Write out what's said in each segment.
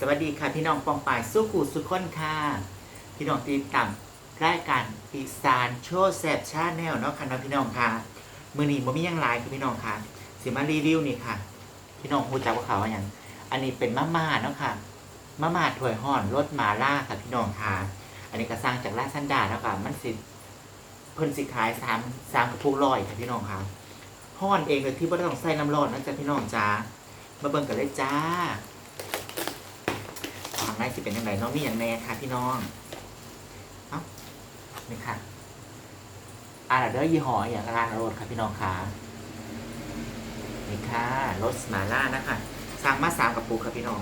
สวัสดีค่ะพี่น้องปองปายสู้กูสุขคนค่ะ พี่น้องติดตามรายการอีสานโชว์แซบชาแนลเนาะค่ะเนาะพี่น้องค่ะมือนี้บ่มียังหลายคือพี่น้องค่ะสิมารีวิวนี่ค่ะ พี่น้องรู้จักว่าเขาว่าหยังอันนี้เป็นมะม่าเนาะค่ะมะม่าถ้วยห่อนรสมาล่าค่ะพี่น้องค่ะ อันนี้ก็สร้างจากราซันดาแล้วค่ะมันสิเพิ่นสิขายสามสามกระปุกร้อยค่ะพี่น้องค่ะห่อนเองเลยที่บ่ต้องใส่น้ำร้อนนะจ๊ะพี่น้องจ้ามาเบิ่งกันเลยจ้า ในสิเป็นยังไงน้องมีอย่างแน่ค่ะพี่น้องเอ้านี่ค่ะอ่าเดอร์ยี่ห้ออย่างร้านโรดค่ะพี่น้องค่ะนี่ค่ะรสมาล่านะคะสั่งมาสามกระปุกค่ะพี่น้อง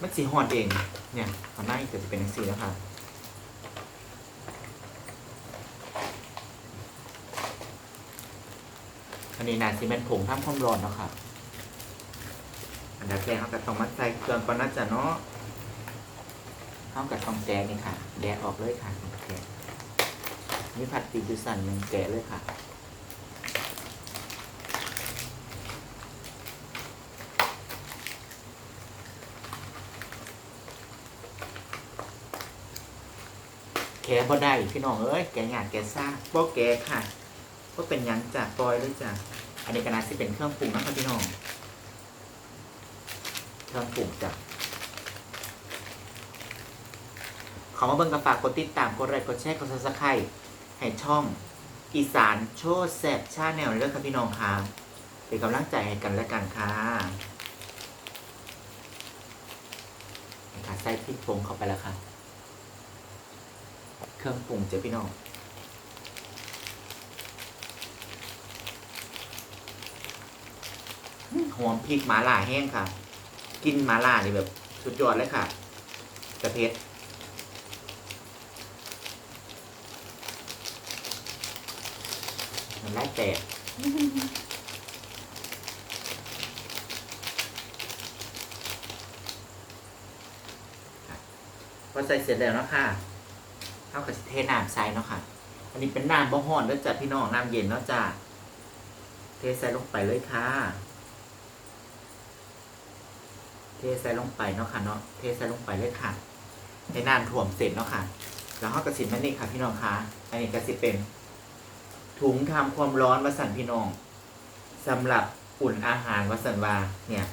มันสีหอนเอง เนี่ยข้างในจะเป็นสีแล้วค่ะอันนี้นาซีเมนต์ผงทำความร้อนเนาะค่ะ อันดับแกเราก็ต้องมาใส่เครื่องก่อนนะจ๊ะเนาะเข้ากับตองแกะนี่ค่ะ แกะออกเลยค่ะแกะมีผัดตีจุสันหนึ่งแกะเลยค่ะแกะบ่ได้พี่น้องเอ้ยแกะงานแกะซ่าบ่แกะค่ะก็เป็นยังจากปล่อยเลยจ้ะอันนี้ก็น่าสิเป็นเครื่องปรุงนะครับพี่น้อง เครื่องปรุงจ้ะขอมาเบิ่งกับฝากกดติดตามกดไลค์กดแชร์กดซับสไครต์ให้ช่อง อีสานโชว์แซบชาแนลเรื่องครับพี่น้องค่ะเป็นกำลังใจให้กันและกันค่ะค่ะใส่พริกผงเข้าไปแล้วค่ะ เครื่องปรุงจ้ะพี่น้องหอมพริกหมาล่าแห้งค่ะ กินหมาล่านี่แบบ สุดยอดเลยค่ะกระเพชรมันไล่แตกพอใส่เสร็จแล้วเนาะค่ะเท่ากับเทน้ำใส่เนาะค่ะ อันนี้เป็นน้ำบ่ฮ้อนแล้วจ้ะพี่น้องน้ำเย็นเนาะจ้ะเทใส่ลงไปเลยค่ะ เทใส่ลงไปเนาะค่ะเนาะเทใส่ลงไปเลยค่ะในน้ำถ่วมเสร็จเนาะค่ะ แล้วเขากระสินมันนี่ค่ะ พี่น้องคะอันนี้กระสิเป็น ถุงทำความร้อนวัสันพี่น้องสำหรับอุ่นอาหารวัสันวาเนี่ย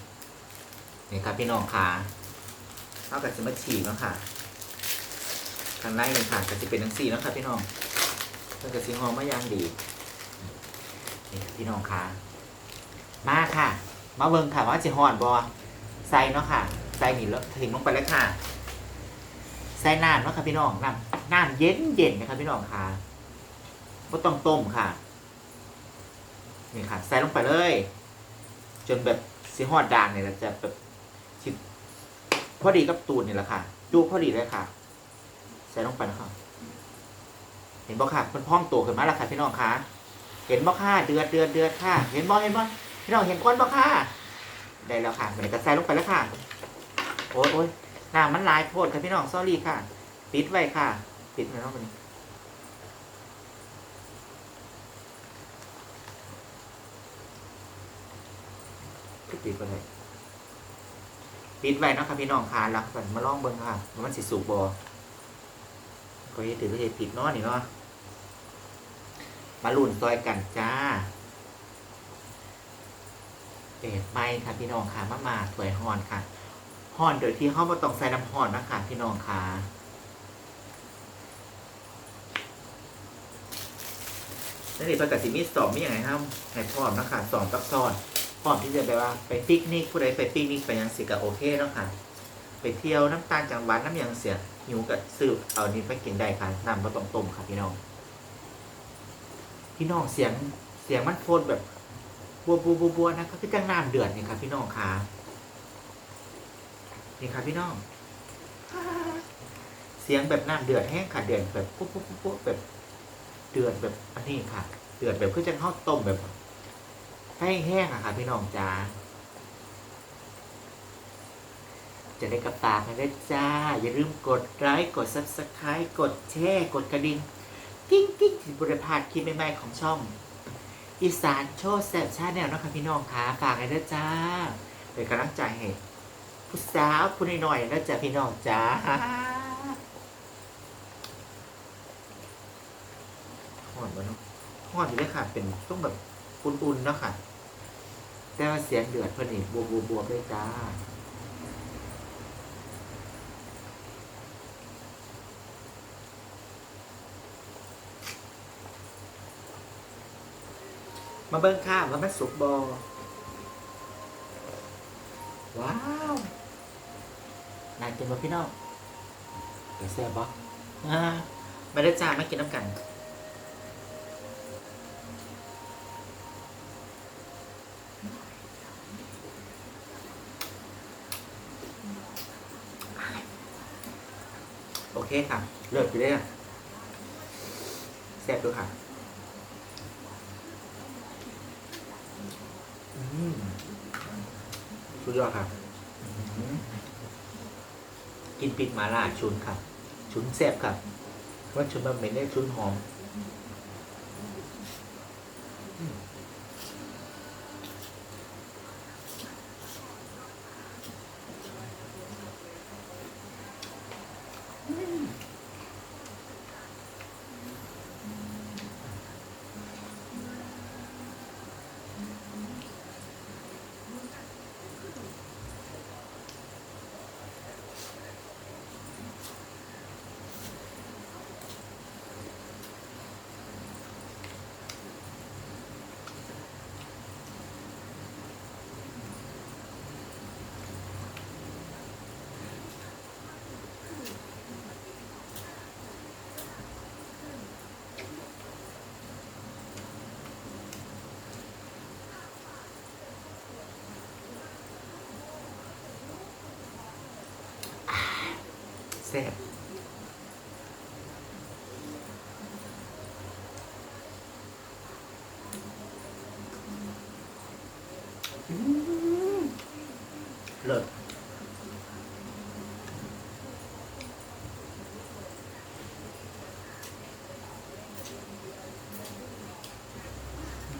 นี่ครับพี่น้องคะเขากระสิมาฉีกเนาะค่ะข้างในนี่ค่ะกระสิเป็นทั้งสี่เนาะค่ะพี่น้องมันกระสิหอมมาอย่างดีนี่ค่ะพี่น้องคะมาค่ะ มาเบิ่งค่ะว่าจะหอนบอ ใส่เนาะค่ะ ใส่นี่แล้วถึงลงไปเลยค่ะ ใส่น้ำเนาะค่ะพี่น้องน้ำน้ำเย็นเย็นนะครับพี่น้องค่ะก็ต้องต้มค่ะ นี่ค่ะ ใส่ลงไปเลย จนแบบสีหอดด่างเนี่ยจะแบบชิพอดีกับตูนนี่แหละค่ะดูพอดีเลยค่ะ ใส่ลงไปนะครับเห็นบ่ค่ะมันพองตัวขึ้นมาแล้วค่ะพี่น้องค่ะ เห็นบ่ค่ะเดือดเดือดเดือดค่ะ เห็นบ่เห็นบ่พี่น้องเห็นก้นบ่ค่ะ ได้แล้วค่ะมันก็ใส่ลงไปแล้วค่ะ โอ้ยโอ้ยน้ำมันหลายโพดค่ะพี่น้องซอรี่ค่ะ ปิดไว้ค่ะ ปิดไว้แล้วมันก็ปิดไปเลยปิดไว้นะค่ะพี่น้องค่ะแล้วก่อนมาลองเบิ่งค่ะมันสิสุกบ่ก็ยังถือว่าเหตุผิดเนาะนี่เนาะมาลุ่นซอยกันจ้า เปิดไฟค่ะพี่น้องค่ะมามาถวยฮอนค่ะฮอนโดยที่เขามาต้องใส่น้ำฮอนนะคะพี่น้องค่ะนั่นเองประกาศสิมีสองมีอย่างไรครับให้พร้อมนะคะสองกับซ้อนพร้อมที่จะไปว่าไปปิกนิกผู้ใดไปปิกนิกไปยังสิกะโอเคเนาะค่ะ ไปเที่ยวน้ำตาลจังหวัดน้ำยังเสียหิวกับซื้อเอานี่ไปกินได้ค่ะน้ำก็ต้องต้มค่ะพี่น้อง พี่น้องเสียงเสียงมันโฟนแบบ บัวบัวบัวบัวนะครับคือจังน้ำเดือดนี่ครับพี่น้องค่ะนี่ครับพี่น้อง เสียงแบบน้ำเดือดแห้งค่ะเดือดแบบปุ๊บปุ๊บปุ๊บปุ๊บแบบเดือดแบบอันนี้ค่ะ เดือดแบบคือจังข้าวต้มแบบให้แห้งอะค่ะ พี่น้องจ้าจะได้กับตากันได้จ้า อย่าลืมกดไลค์กด subscribe กดแชร์กดกระดิ่ง กิ้งกิ้งที่บริพาดคลิปใหม่ๆของช่อง อีสานโชว์แซ่บชาแนลนะคะพี่น้องค่ะฝากกันด้วยจ้าเป็นกำลังใจให้ผู้สาวผู้น้อยๆนะจ๊ะพี่น้องจ้าห่อนวะเนาะห่อนอยู่เลยค่ะ เป็นต้องแบบอุ่นๆเนาะค่ะ แต่ว่าเสียงเดือดเพิ่นนี่บวบวบวบเลยจ้า มาเบิ้งข้าวว่ามันสุกบอว้าวน่ากินบ่พี่น้องเดี๋ยวแซ่บบ่อ่ามาได้อจ้ามากินน้ำกันโอเคค่ะ เลิศไปเลยอะแซ่บด้วยค่ะ อืม สุดยอดครับ กินปิดหมาล่าชุนครับ ชุนแซ่บครับว่าชุนมันเหม็นได้ชุนหอม แซ่บอืมเลิศ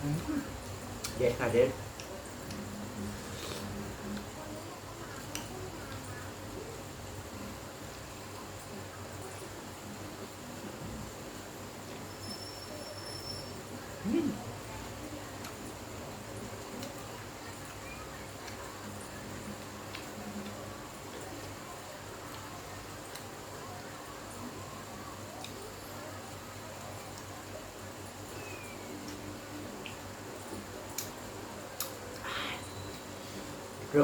อืมเด็ดค่ะเด็ด โร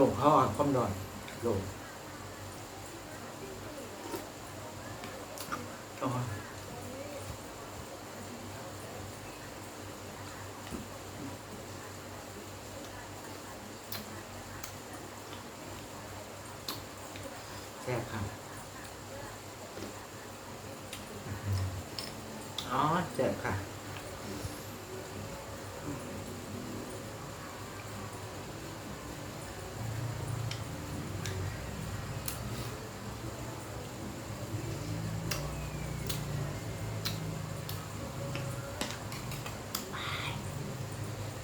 งพ่อความนอนโรงอ๋อ แซ่บครับอ๋อแซ่บค่ะ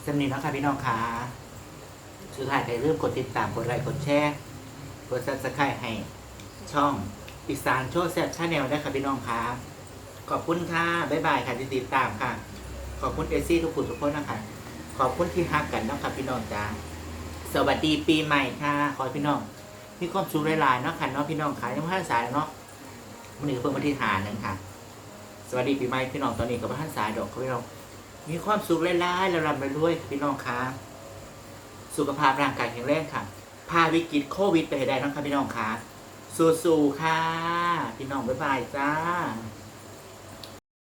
สำนีเนาะค่ะพี่น้องค่ะสุดท้ายก็อย่าลืมกดติดตาม กดไลค์ กดแชร์ กดซับสไครต์ให้ ช่องอีสานโชว์แซ่บชาแนลได้ค่ะพี่น้องค่ะขอบคุณค่ะ บ๊ายบายค่ะที่ติดตามค่ะ ขอบคุณเอซี่ทุกคนทุกคนนะคะ ขอบคุณที่ฮักกันเนาะค่ะพี่น้องจ้าสวัสดีปีใหม่ค่ะ ขอพี่น้องมีความสุขหลายๆเนาะค่ะเนาะพี่น้องขายน้ำพันสายเนาะวันนี้ก็เพิ่งมาที่หาหนึ่งค่ะ สวัสดีปีใหม่พี่น้องตอนนี้กับพันสายดอกค่ะพี่น้องมีความสุขหลายๆแล้วรำไปด้วยพี่น้องค่ะ สุขภาพร่างกายแข็งแรงค่ะพาวิกฤตโควิดไปให้ได้นะครับพี่น้องค่ะ สู้ๆค่ะ พี่น้องบ๊ายบายจ้า